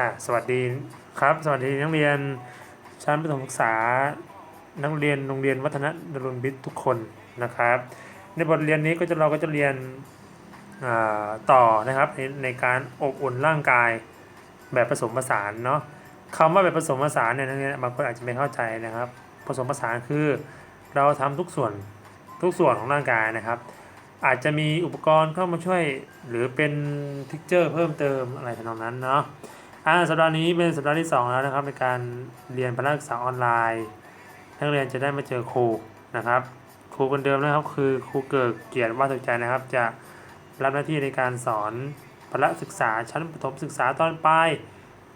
อ่าสวัสดีครับ สวัสดีนักเรียนชั้นประถมศึกษา นักเรียนโรงเรียนวัฒนดลบิททุกคนนะครับ ในบทเรียนนี้ก็จะเราก็จะเรียนต่อนะครับในในการอบอุ่นร่างกายแบบผสมผสานเนาะคำว่าแบบผสมผสานเนี่ยนักเรียนบางคนอาจจะไม่เข้าใจนะครับ ผสมผสานคือเราทำทุกส่วนทุกส่วนของร่างกายนะครับ อาจจะมีอุปกรณ์เข้ามาช่วยหรือเป็นทิกเจอร์เพิ่มเติมอะไรทำนองนั้นเนาะ อ่าสัปดาห์นี้เป็นสัปดาห์ที่ 2 แล้วนะครับในการเรียนพละศึกษาออนไลน์นักเรียนจะได้มาเจอครูนะครับ ครูคนเดิมนะครับคือครูเกิดเกียรติว่าสุขใจนะครับ จะรับหน้าที่ในการสอนพละศึกษาชั้นประถมศึกษาตอนปลาย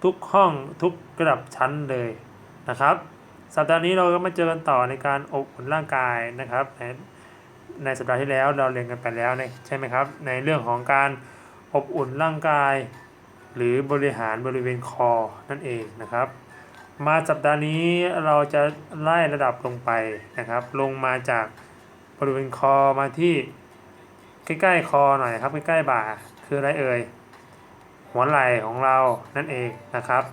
ทุกห้องทุกระดับชั้นเลยนะครับ สัปดาห์นี้เราก็มาเจอกันต่อในการอบอุ่นร่างกายนะครับในในสัปดาห์ที่แล้วเราเรียนกันไปแล้วใช่ไหมครับ ในเรื่องของการอบอุ่นร่างกาย หรือบริหารบริเวณคอนั่นเองนะครับ มาสัปดาห์นี้เราจะไล่ระดับลงไปนะครับ ลงมาจากบริเวณคอมาที่ใกล้ๆคอหน่อยครับใกล้ๆบ่าคืออะไรเอ่ยหัวไหล่ของเรานั่นเองนะครับ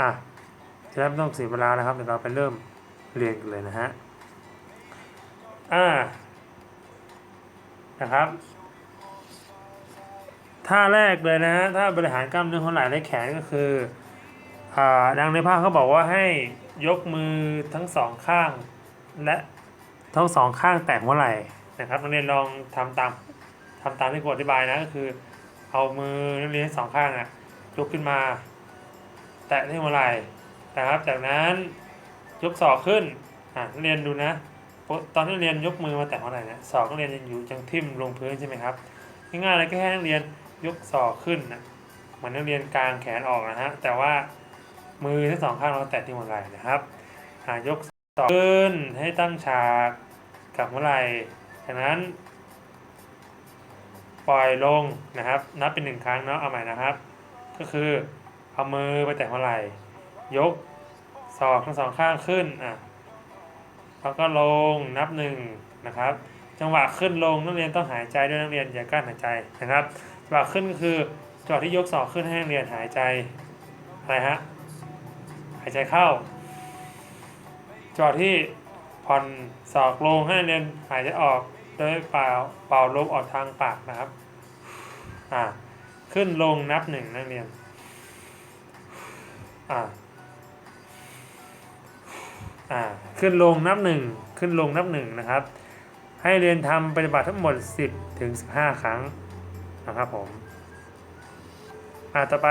อะจะได้ไม่ต้องเสียเวลานะครับเดี๋ยวเราไปเริ่มเรียนกันเลยนะฮะอ่านะครับ ท่าแรกเลยนะฮะถ้าบริหารกล้ามเนื้อหัวไหล่และแขนก็คืออ่าดังในภาพเขาบอกว่าให้ยกมือทั้งสองข้าง และทั้งสองข้างแตะหัวไหล่นะครับนักเรียนลองทำตามทำตามที่ครูอธิบายนะก็คือ เอามือนักเรียนสองข้างอะยกขึ้นมา แตะที่หัวไหล่นะครับ จากนั้นยกศอกขึ้นอะนักเรียนดูนะตอนที่นักเรียนยกมือมาแตะหัวไหล่เนี่ยศอกนักเรียนยังอยู่ยังทิ่มลงพื้นใช่ไหมครับง่ายๆเลยก็แค่นักเรียน ยกศอกขึ้นนะเหมือนนักเรียนกลางแขนออกนะฮะแต่ว่ามือทั้งสองข้างเราแตะที่หัวไหล่นะครับหายกศอกขึ้นให้ตั้งฉากกับหัวไหล่จากนั้น ปล่อยลงนะครับ นับเป็นหนึ่งครั้งเนาะเอาใหม่นะครับ ก็คือเอามือไปแตะหัวไหล่ยกศอกทั้งสองข้างขึ้นอะแล้วก็ลงนับหนึ่งนะครับ จังหวะขึ้นลงนักเรียนต้องหายใจด้วยนักเรียนอย่ากลั้นหายใจนะครับ จังหวะขึ้นก็คือจังหวะที่ยกศอกขึ้นให้นักเรียนหายใจอะไรฮะหายใจเข้าจังหวะที่ผ่อนศอกลงให้นักเรียนหายใจออกโดยเป่าเป่าลมออกทางปากนะครับอ่าขึ้นลงนับหนึ่งนักเรียนอ่าอ่าขึ้นลงนับหนึ่งขึ้นลงนับหนึ่งนะครับ ให้เรียนทำปฏิบัติทั้งหมด 10ถึง15 ครั้ง นะครับผมอ่าต่อไป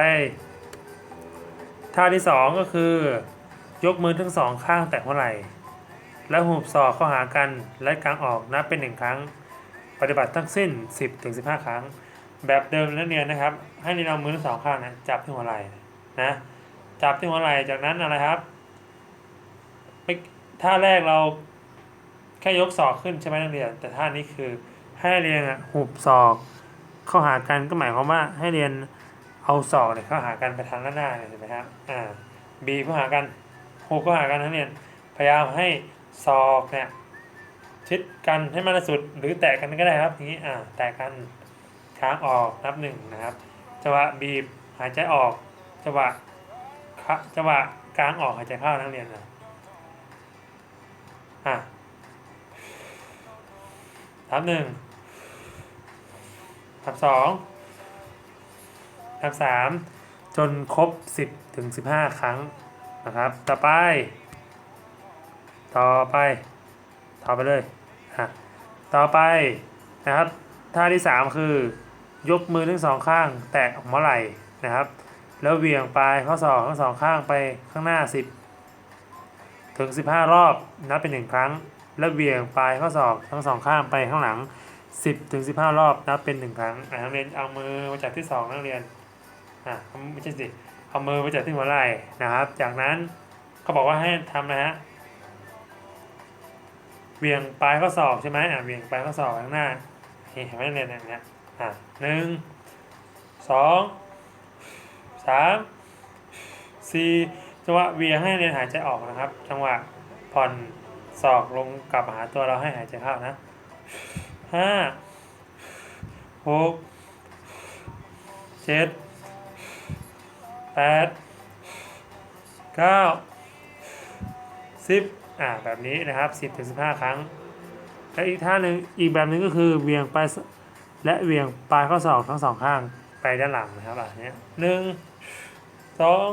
ท่าที่ 2 ก็คือ ยกมือทั้งสองข้างแตะหัวไหล่แล้วหูบศอกเข้าหากันและกางออกนับเป็น 1 ครั้ง ปฏิบัติทั้งสิ้น 10ถึง15 ครั้ง แบบเดิมนักเรียนนะครับ ให้เรียนเอามือทั้งสองข้างนะจับที่หัวไหล่นะจับที่หัวไหล่จากนั้นอะไรครับไปท่าแรกเราแค่ยกศอกขึ้นใช่ไหมนักเรียน แต่ท่านี้คือให้เรียนอะหุบศอก เข้าหากันก็หมายความว่าให้เรียนเอาศอกเนี่ยเข้าหากันไปทางด้านหน้าเนี่ยเห็นไหมครับอ่าบีบเข้าหากันหุบเข้าหากันนักเรียนพยายามให้ศอกเนี่ยชิดกันให้มากที่สุด หรือแตะกันก็ได้ครับอย่างนี้อ่าแตะกันค้างออกนับหนึ่งนะครับจังหวะบีบหายใจออกจังหวะจังหวะกลางออกหายใจเข้านักเรียนนะอะทับหนึ่ง ทับสองทับสามจนครบสิบถึงสิบห้าครั้งนะครับ ต่อไป ต่อไป ต่อไปเลยอะต่อไปนะครับท่าที่สามคือยกมือทั้งสองข้าง แตะหัวไหล่นะครับ แล้วเวียงปลายข้อศอกทั้งสองข้างไปข้างหน้าสิบถึงสิบห้ารอบนับเป็นหนึ่งครั้ง แล้วเวียงปลายข้อศอกทั้งสองข้างไปข้างหลัง 10ถึง15 รอบนับเป็นหนึ่งครั้งอะนักเรียนเอามือมาจากที่สองนักเรียนอะไม่ใช่สิเอามือมาจากที่หัวไหล่นะครับ จากนั้นเขาบอกว่าให้ทำนะฮะเวียงปลายข้อศอกใช่ไหมอะเวียงปลายข้อศอกข้างหน้าเห็นไหมนักเรียนอย่างเนี้ยอะหนึ่งสองสามสี่จังหวะเวียงให้นักเรียนหายใจออกนะครับ จังหวะผ่อนศอกลงกลับมาหาตัวเราให้หายใจเข้านะ ห้าหกเจ็ดแปดเก้าสิบอ่าแบบนี้นะครับสิบถึงสิบห้าครั้ง และอีกท่าหนึ่งอีกแบบหนึ่งก็คือเวียงไปและเวียงปลายข้อศอกทั้งสองข้างไปด้านหลังนะครับอะเนี้ยหนึ่งสอง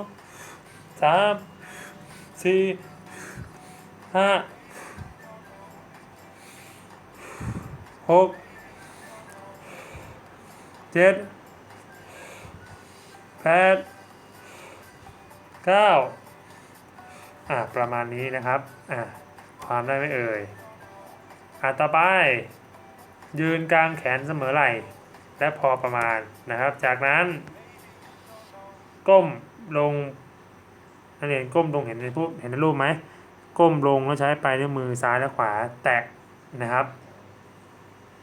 สามสี่ห้า หกเจ็ดแปดเก้าอ่าประมาณนี้นะครับอ่าความได้ไม่เอ่ยอะต่อไป ยืนกลางแขนเสมอไหล่และพอประมาณนะครับ จากนั้น ก้มลงนักเรียนก้มลงเห็นในรูปเห็นในรูปไหมก้มลงแล้วใช้ปลายนิ้วมือซ้ายและขวาแตะนะครับ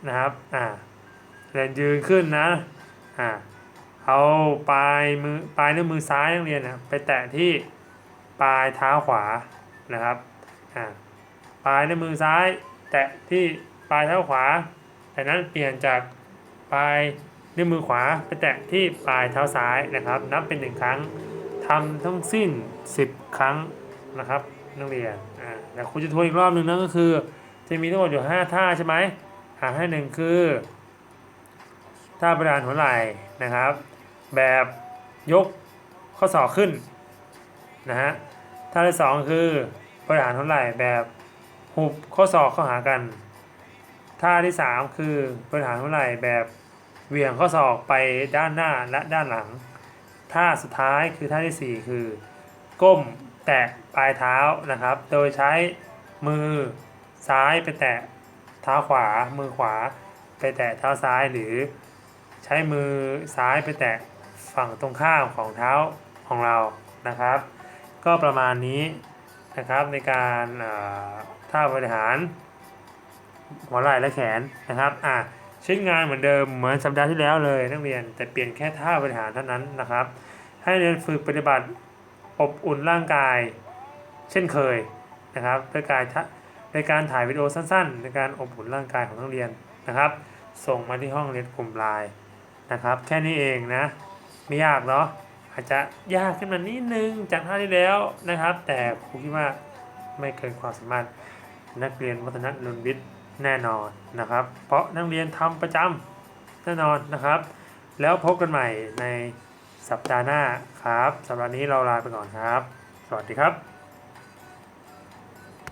นะครับอ่าเรียนยืนขึ้นนะอ่าเอาปลายมือปลายนิ้วมือซ้ายนักเรียนนะไปแตะที่ปลายเท้าขวานะครับอ่าปลายนิ้วมือซ้าย แตะที่ปลายเท้าขวาจากนั้นเปลี่ยนจากปลายนิ้วมือขวาไปแตะที่ปลายเท้าซ้ายนะครับ นับเป็นหนึ่งครั้งทำทั้งสิ้น 10 ครั้งนะครับนักเรียนอ่าแต่ครูจะทวนอีกรอบหนึ่งนั่นก็คือ จะมีทั้งหมดอยู่ 5 ท่าใช่ไหมาให้หนึ่งคือท่าประดานหัวไหล่นะครับ แบบยกข้อศอกขึ้นนะฮะท่าที่สองคือประดานหัวไหล่แบบหุบข้อศอกเข้าหากัน ท่าที่3คือบริหารหัวไหล่แบบเหวี่ยงข้อศอกไปด้านหน้าและด้านหลัง ท่าสุดท้ายคือท่าที่สี่คือ ก้มแตะปลายเท้านะครับ โดยใช้มือซ้ายไปแตะ เท้าขวา มือขวาไปแตะเท้าซ้ายหรือ ใช้มือซ้ายไปแตะฝั่งตรงข้ามของเท้าของเรานะครับ ก็ประมาณนี้นะครับในการท่าบริหารหัวไหล่และแขนนะครับอะชิ้นงานเหมือนเดิมเหมือนสัปดาห์ที่แล้วเลยนักเรียนแต่เปลี่ยนแค่ท่าบริหารเท่านั้นนะครับ ให้เรียนฝึกปฏิบัติอบอุ่นร่างกาย เช่นเคยนะครับด้วยการทะ ในการถ่ายวิดีโอสั้น ๆ ในการอบอุ่นร่างกายของนักเรียนนะครับ ส่งมาที่ห้องเรียนกลุ่มไลน์นะครับ แค่นี้เองนะ ไม่ยากเนาะอาจจะยากขึ้นมานิดนึงจากท่าที่แล้วนะครับ แต่ครูคิดว่าไม่เกินความสามารถนักเรียนวัฒนรุนวิทย์แน่นอนนะครับ เพราะนักเรียนทำประจำแน่นอนนะครับ แล้วพบกันใหม่ในสัปดาห์หน้าครับสำหรับนี้เราลาไปก่อนครับ สวัสดีครับ